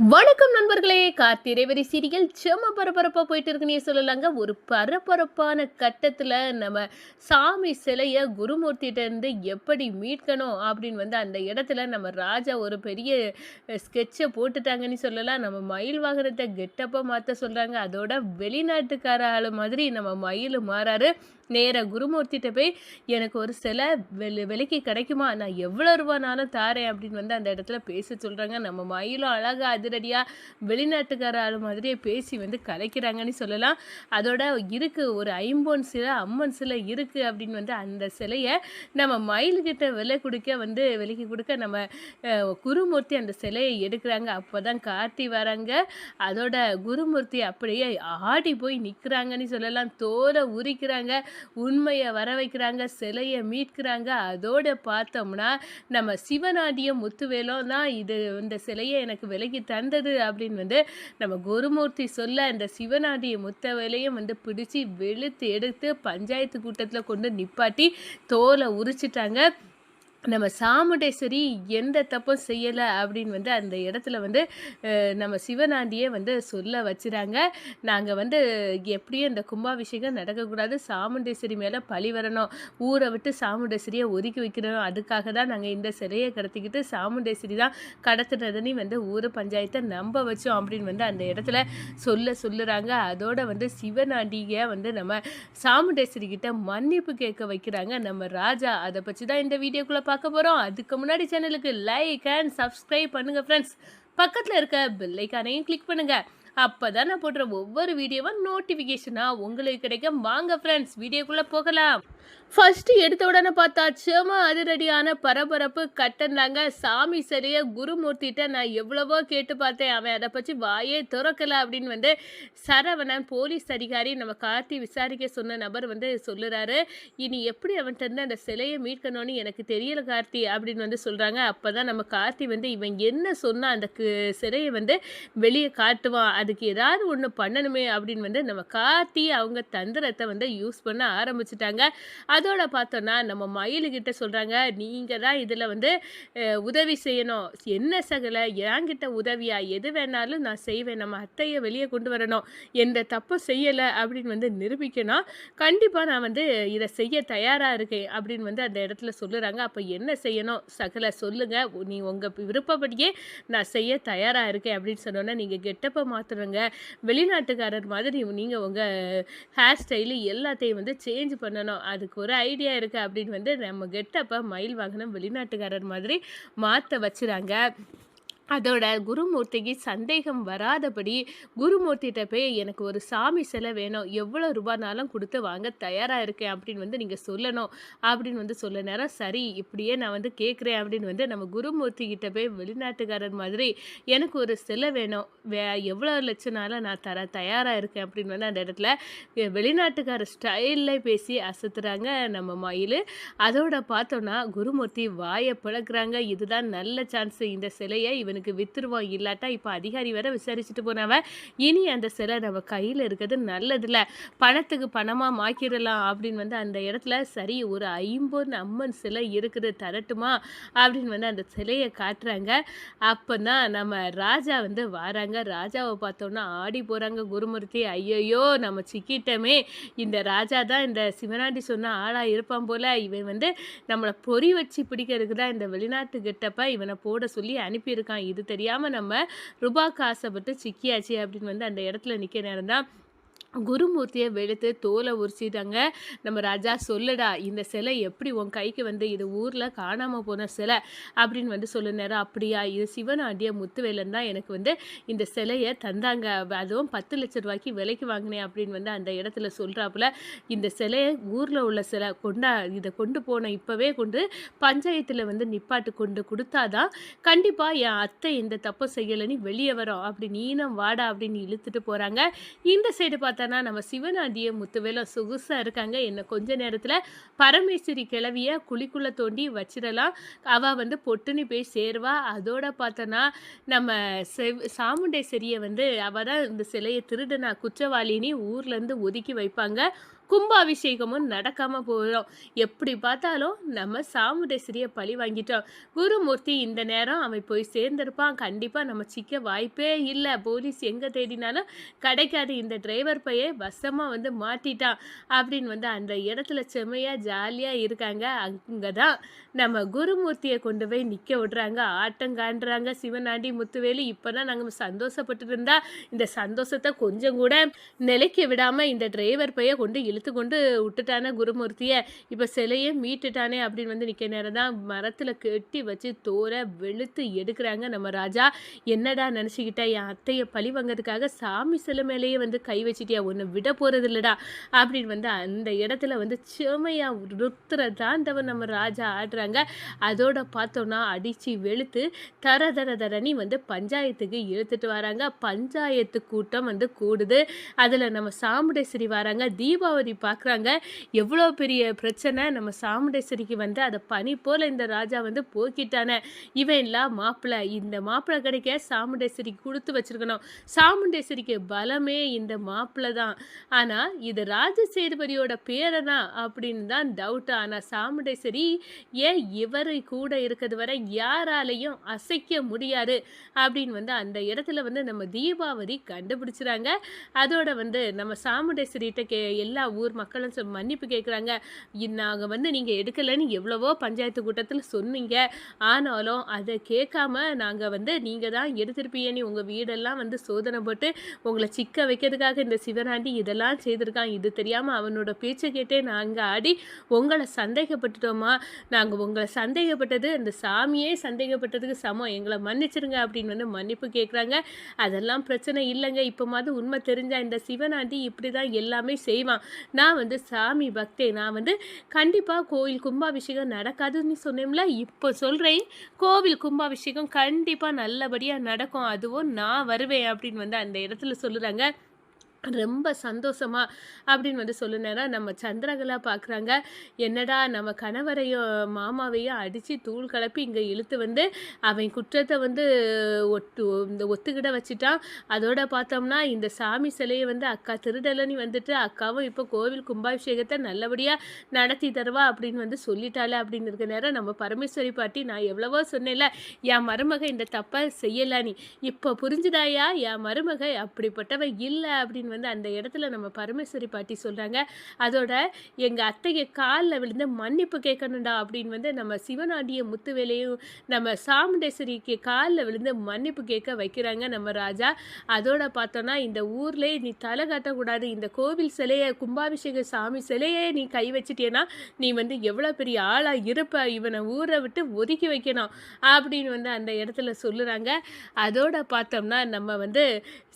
வணக்கம் நண்பர்களே. கார்த்திரைவரி சீரியல் செம பரபரப்பாக போயிட்டு இருக்குன்னே சொல்லலாங்க. ஒரு பரபரப்பான கட்டத்தில் நம்ம சாமி சிலையை குருமூர்த்திகிட்டேருந்து எப்படி மீட்கணும் அப்படின்னு வந்து அந்த இடத்துல நம்ம ராஜா ஒரு பெரிய ஸ்கெட்சை போட்டுட்டாங்கன்னு சொல்லலாம். நம்ம மயில் வாகனத்தை கெட்டப்பாக மாற்ற சொல்கிறாங்க அதோட வெளிநாட்டுக்கார ஆள் மாதிரி நம்ம மயில் மாறாரு. நேராக குருமூர்த்திகிட்ட போய் எனக்கு ஒரு சிலை வெளி விலைக்கு கிடைக்குமா? நான் எவ்வளோ ரூபானாலும் தாரேன் அப்படின்னு வந்து அந்த இடத்துல பேச சொல்கிறாங்க நம்ம மயிலும் அழகாக அதிரடியாக வெளிநாட்டுக்காரர் மாதிரியே பேசி வந்து கலைக்கிறாங்கன்னு சொல்லலாம். அதோட இருக்குது ஒரு ஐம்பொன் சிலை அம்மன் சிலை இருக்குது அப்படின்னு வந்து அந்த சிலையை நம்ம மயில்கிட்ட விலை கொடுக்க வந்து விலைக்கு கொடுக்க நம்ம குருமூர்த்தி அந்த சிலையை எடுக்கிறாங்க. அப்போ தான் கார்த்தி வராங்க. அதோட குருமூர்த்தி அப்படியே ஆடி போய் நிற்கிறாங்கன்னு சொல்லலாம். தோலை உரிக்கிறாங்க உண்மையை வர வைக்கிறாங்க சிலையை மீட்கிறாங்க. அதோட பார்த்தோம்னா நம்ம சிவநாடியம் முத்துவேலும் தான் இது இந்த சிலையை எனக்கு விலைக்கு தந்தது அப்படின்னு வந்து நம்ம குருமூர்த்தி சொல்ல அந்த சிவநாடிய முத்தவேலையும் வந்து பிடிச்சி வெளுத்து எடுத்து பஞ்சாயத்து கூட்டத்தில் கொண்டு நிப்பாட்டி தோலை உரிச்சிட்டாங்க. நம்ம சாமுண்டேஸ்வரி எந்த தப்பும் செய்யலை அப்படின்னு வந்து அந்த இடத்துல வந்து நம்ம சிவனாண்டியே வந்து சொல்ல வச்சுறாங்க. நாங்கள் வந்து எப்படியும் இந்த கும்பாபிஷேகம் நடக்கக்கூடாது. சாமுண்டேஸ்வரி மேலே பழி வரணும். ஊரை விட்டு சாமுண்டேஸ்வரியை ஒதுக்கி வைக்கணும். அதுக்காக தான் நாங்கள் இந்த சிலையை கடத்திக்கிட்டு சாமுண்டேஸ்வரி தான் கடத்துனதுன்னு வந்து ஊர் பஞ்சாயத்தை நம்ப வச்சோம் அப்படின்னு வந்து அந்த இடத்துல சொல்ல சொல்லுறாங்க. அதோட வந்து சிவனாண்டியை வந்து நம்ம சாமுண்டேஸ்வரி கிட்ட மன்னிப்பு கேட்க வைக்கிறாங்க நம்ம ராஜா. அதை பற்றி தான் இந்த வீடியோக்குள்ளே பார்க்க போகிறோம் அதுக்கு முன்னாடி சேனலுக்கு லைக் அண்ட் சப்ஸ்கிரைப் பண்ணுங்கள் ஃப்ரெண்ட்ஸ் பக்கத்தில் இருக்க பெல்லைக்கானையும் கிளிக் பண்ணுங்கள் அப்போ தான் நான் போடுற ஒவ்வொரு வீடியோவும் நோட்டிஃபிகேஷனாக உங்களுக்கு கிடைக்கும். வாங்க ஃப்ரெண்ட்ஸ் வீடியோக்குள்ளே போகலாம். ஃபர்ஸ்ட் எடுத்த உடனே பார்த்தா செம அதிரடியான பரபரப்பு கட்டனாங்க சாமி சிலையை குருமூர்த்திட்ட நான் எவ்வளவோ கேட்டு பார்த்தேன். அவன் அதை பற்றி வாயே திறக்கல அப்படின்னு வந்து சரவணன் போலீஸ் அதிகாரி நம்ம கார்த்தி விசாரிக்க சொன்ன நபர் வந்து சொல்லுறாரு. இனி எப்படி அவன்கிட்ட இருந்து அந்த சிலையை மீட்கணும்னு எனக்கு தெரியல கார்த்தி அப்படின்னு வந்து சொல்கிறாங்க அப்போ தான் நம்ம கார்த்தி வந்து இவன் என்ன சொன்னால் அந்த கு- சிலையை வந்து வெளியே காட்டுவான். அதுக்கு ஏதாவது ஒன்று பண்ணணுமே அப்படின்னு வந்து நம்ம கார்த்தி அவங்க தந்திரத்தை வந்து யூஸ் பண்ண ஆரம்பிச்சிட்டாங்க. அதோட பார்த்தோன்னா நம்ம மயிலுக்கிட்ட சொல்கிறாங்க நீங்கள் தான் இதில் வந்து உதவி செய்யணும். என்ன சகல? என்கிட்ட உதவியா? எது வேணாலும் நான் செய்வேன். நம்ம அத்தையை வெளியே கொண்டு வரணும். எந்த தப்பும் செய்யலை. அப்படின்னு வந்து நிரூபிக்கணும். கண்டிப்பாக நான் வந்து இதை செய்ய தயாராக இருக்கேன் அப்படின்னு வந்து அந்த இடத்துல சொல்லுறாங்க. அப்போ என்ன செய்யணும்? சகலை சொல்லுங்கள் நீ உங்கள் விருப்பப்படியே நான் செய்ய தயாராக இருக்கேன் அப்படின்னு சொன்னோன்னே நீங்கள் கெட்டப்பை மாற்றுறங்க வெளிநாட்டுக்காரர் மாதிரி நீங்கள் உங்கள் ஹேர் ஸ்டைலு எல்லாத்தையும் வந்து சேஞ்ச் பண்ணணும். அது அதுக்கு ஒரு ஐடியா இருக்குது அப்படின்னு வந்து நம்ம கெட்டப்பை மயில் வாகனம் வெளிநாட்டுக்காரர் மாதிரி மாற்ற வச்சுறாங்க. அதோட குருமூர்த்திக்கு சந்தேகம் வராதபடி குருமூர்த்திகிட்ட போய் எனக்கு ஒரு சாமி சிலை வேணும். எவ்வளோ ரூபானாலும் கொடுத்து வாங்க. தயாராக இருக்கேன் அப்படின்னு வந்து நீங்கள் சொல்லணும். அப்படின்னு வந்து சொல்ல நேரம். சரி இப்படியே நான் வந்து கேட்குறேன் அப்படின்னு வந்து நம்ம குருமூர்த்தி கிட்ட போய் வெளிநாட்டுக்காரர் மாதிரி எனக்கு ஒரு சிலை வேணும். வே எவ்வளோ லட்சம்னாலும் நான் தர தயாராக இருக்கேன் அப்படின்னு வந்து அந்த இடத்துல வெளிநாட்டுக்கார ஸ்டைலில் பேசி அசத்துறாங்க நம்ம மயில். அதோட பார்த்தோன்னா குருமூர்த்தி வாயை பிளக்குறாங்க. இதுதான் நல்ல சான்ஸ். இந்த சிலையை இவன் அவனுக்கு வித்துருவோம் இல்லாட்டா இப்போ அதிகாரி வேற விசாரிச்சுட்டு போனவன் இனி அந்த சிலை நம்ம கையில் இருக்கிறது நல்லதில்ல. பணத்துக்கு பணமாக மாக்கிடலாம் அப்படின்னு வந்து அந்த இடத்துல சரி ஒரு ஐம்பொன் அம்மன் சிலை இருக்குது தரட்டுமா? அப்படின்னு வந்து அந்த சிலையை காட்டுறாங்க. அப்போ தான் நம்ம ராஜா வந்து வராங்க. ராஜாவை பார்த்தோன்னா ஆடி போகிறாங்க குருமூர்த்தி. ஐயையோ நம்ம சிக்கிட்டமே. இந்த ராஜா தான் இந்த சிவனாண்டி சொன்ன ஆளாக இருப்பான் போல. இவன் வந்து நம்மளை பொறி வச்சு பிடிக்கிறதுக்கு தான் இந்த வெளிநாட்டு கிட்டப்ப இவனை போட சொல்லி அனுப்பியிருக்கான். இது தெரியாமல் நம்ம ரூபாய்க்கு ஆசைப்பட்டு சிக்கியாச்சு அப்படின்னு வந்து அந்த இடத்துல நிற்க நேரம் தான் குருமூர்த்தியை வெளுத்து தோலை உரிச்சிட்டாங்க. நம்ம ராஜா சொல்லுடா இந்த சிலை எப்படி உன் கைக்கு வந்து இது ஊரில் காணாமல் போன சிலை அப்படின்னு வந்து சொல்ல நேரம் அப்படியா இது சிவனாண்டிய முத்துவேலன் தான் எனக்கு வந்து இந்த சிலையை தந்தாங்க. அதுவும் பத்து லட்ச ரூபாய்க்கு விலைக்கு வாங்கினேன் அப்படின்னு வந்து அந்த இடத்துல சொல்கிறாப்புல இந்த சிலையை ஊரில் உள்ள சிலை கொண்டா இதை கொண்டு போன இப்போவே கொண்டு பஞ்சாயத்தில் வந்து நிப்பாட்டு கொண்டு கொடுத்தாதான் கண்டிப்பாக என் அத்தை இந்த தப்பு செய்யலைன்னு வெளியே வரோம். அப்படி நீனம் வாடா அப்படின்னு இழுத்துட்டு போகிறாங்க இந்த சைடு பார்த்து பார்த்தோன்னா நம்ம சிவனாண்டிய முத்துவேல சொகுசாக இருக்காங்க. என்ன கொஞ்ச நேரத்தில் பரமேஸ்வரி கிளவிய குழிக்குள்ளே தோண்டி வச்சிடலாம். அவள் வந்து பொட்டுன்னு போய் சேருவா. அதோட பார்த்தோன்னா நம்ம செவ் சாமுண்டேஸ்வரியை வந்து அவள் தான் இந்த சிலையை திருடுனா குற்றவாளின்னு ஊர்லேருந்து ஒதுக்கி வைப்பாங்க. கும்பாபிஷேகமும் நடக்காம போயிடும் எப்படி பார்த்தாலும் நம்ம சாமுண்டேஸ்வரியை பழி வாங்கிட்டோம். குருமூர்த்தி இந்த நேரம் அவன் போய் சேர்ந்திருப்பான். கண்டிப்பா நம்ம சிக்க வாய்ப்பே இல்லை. போலீஸ் எங்க தேடினாலும் கிடைக்காது. இந்த டிரைவர் பையன் வசமா வந்து மாட்டிட்டான் அப்படின்னு வந்து அந்த இடத்துல செம்மையா ஜாலியா இருக்காங்க. அங்கே தான் நம்ம குருமூர்த்தியை கொண்டு போய் நிக்க விடுறாங்க. ஆட்டம் காண்றாங்க. சிவனாண்டி முத்துவேலு. இப்பதான் நாங்கள் சந்தோஷப்பட்டு இருந்தா இந்த சந்தோஷத்தை கொஞ்சம் கூட நிலைக்க விடாம இந்த டிரைவர் பைய கொண்டு இழுத்து கொண்டு விட்டுட்டானே குருமூர்த்தியை. இப்போ சிலையே மீட்டுட்டானே அப்படின்னு வந்து நிற்க நேரம் தான் மரத்தில் கெட்டி வச்சு தோர வெளுத்து எடுக்கிறாங்க நம்ம ராஜா. என்னடா நினச்சிக்கிட்டா? என் அத்தையை பழி வாங்கிறதுக்காக சாமி சிலை மேலேயே வந்து கை வச்சிட்டியா? ஒன்று விட போகிறது இல்லைடா அப்படின்னு வந்து அந்த இடத்துல வந்து செமையா ருத்ர தாண்டவன் நம்ம ராஜா ஆடுறாங்க. அதோட பார்த்தோன்னா அடித்து வெளுத்து தர தர தரணி வந்து பஞ்சாயத்துக்கு இழுத்துட்டு வராங்க. பஞ்சாயத்து கூட்டம் வந்து கூடுது. அதில் நம்ம சாமுடேஸ்வரி வராங்க. தீபாவளி பார்க்குறாங்க எவ்வளோ பெரிய பிரச்சனை? நம்ம சாமுண்டேஸ்வரிக்கு வந்து அதை பனி போல் இந்த ராஜா வந்து போக்கிட்டானே. இவன் எல்லாம் மாப்பிள்ளை இந்த மாப்பிள்ளை கிடைக்க சாமுண்டேஸ்வரிக்கு கொடுத்து வச்சிருக்கணும். சாமுண்டேஸ்வரிக்கு பலமே இந்த மாப்பிள்ளை தான். ஆனால் இது ராஜசேதுபதியோட பேரனா? அப்படின்னு தான் டவுட் ஆனால் சாமுண்டேஸ்வரி ஏன் இவர் கூட இருக்கிறது வரை யாராலையும் அசைக்க முடியாது? அப்படின்னு வந்து அந்த இடத்துல வந்து நம்ம தீபாவளி கண்டுபிடிச்சிறாங்க. அதோட வந்து நம்ம சாமுண்டேஸ்வரிகிட்ட கே எல்லா ஊர் மக்களும் மன்னிப்பு கேட்குறாங்க நாங்கள் வந்து நீங்கள் எடுக்கலைன்னு எவ்வளவோ பஞ்சாயத்து கூட்டத்தில் சொன்னீங்க. ஆனாலும் அதை கேட்காம நாங்கள் வந்து நீங்கள் தான் எடுத்திருப்பீங்கன்னு உங்கள் வீடெல்லாம் வந்து சோதனை போட்டு உங்களை சிக்க வைக்கிறதுக்காக இந்த சிவராண்டி இதெல்லாம் செய்திருக்கான். இது தெரியாமல் அவனோட பேச்சை கேட்டே நாங்கள் ஆடி உங்களை சந்தேகப்பட்டுட்டோமா? நாங்கள் உங்களை சந்தேகப்பட்டது அந்த சாமியே சந்தேகப்பட்டதுக்கு சமம். எங்களை மன்னிச்சிருங்க அப்படின்னு வந்து மன்னிப்பு கேட்குறாங்க அதெல்லாம் பிரச்சனை இல்லைங்க. இப்போ மாதிரி உண்மை தெரிஞ்சால் இந்த சிவனாண்டி இப்படி தான் எல்லாமே செய்வான். நான் வந்து சாமி பக்தே நான் வந்து கண்டிப்பாக கோவில் கும்பாபிஷேகம் நடக்காதுன்னு சொன்னேன்ல இப்போ சொல்கிறேன் கோவில் கும்பாபிஷேகம் கண்டிப்பாக நல்லபடியாக நடக்கும். அதுவும் நான் வருவேன் அப்படின்னு வந்து அந்த இடத்துல சொல்லுறாங்க. ரொம்ப சந்தோஷமா அப்படின்னு வந்து சொல்லுனேன்னா நம்ம சந்திரகலா பார்க்குறாங்க என்னடா நம்ம கணவரையும் மாமாவையும் அடித்து தூள் கலப்பி இங்கே இழுத்து வந்து அவன் குற்றத்தை வந்து ஒட்டு இந்த ஒத்துக்கிட வச்சுட்டான். அதோட பார்த்தோம்னா இந்த சாமி சிலையை வந்து அக்கா திருடலனி வந்துட்டு அக்காவும் இப்போ கோவில் கும்பாபிஷேகத்தை நல்லபடியாக நடத்தி தருவா அப்படின்னு வந்து சொல்லிட்டாளே அப்படின்னு இருக்க நேரம் நம்ம பரமேஸ்வரி பாட்டி நான் எவ்வளவோ சொன்னேன்ல என் மருமக இந்த தப்பை செய்யல நீ. இப்போ புரிஞ்சுதாயா என் மருமக அப்படிப்பட்டவ இல்லை அப்படின்னு வந்து அந்த இடத்துல நம்ம பரமேஸ்வரி பாட்டி சொல்கிறாங்க அதோட எங்கள் அத்தையை காலில் விழுந்து மன்னிப்பு கேட்கணும்டா அப்படின்னு வந்து நம்ம சிவனாண்டிய முத்துவேலையும் நம்ம சாமுண்டேஸ்வரிக்கு காலில் விழுந்து மன்னிப்பு கேட்க வைக்கிறாங்க நம்ம ராஜா. அதோட பார்த்தோன்னா இந்த ஊர்லேயே நீ தலை காட்டக்கூடாது இந்த கோவில் சிலையை கும்பாபிஷேக சாமி சிலையே நீ கை வச்சிட்டேன்னா நீ வந்து எவ்வளோ பெரிய ஆளாக இருப்ப இவனை ஊரை விட்டு ஒதுக்கி வைக்கணும் அப்படின்னு வந்து அந்த இடத்துல சொல்லுறாங்க. அதோட பார்த்தோம்னா நம்ம வந்து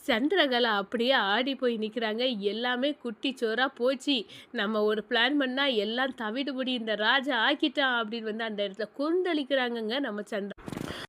சந்திரகலா அப்படியே ஆடி போய் நிற்கிறாங்க எல்லாமே குட்டி சோறாக போச்சு. நம்ம ஒரு பிளான் பண்ணால் எல்லாம் தவிடுபடி இந்த ராஜா ஆக்கிட்டான் அப்படின்னு வந்து அந்த இடத்துல கொந்தளிக்கிறாங்கங்க நம்ம சந்திர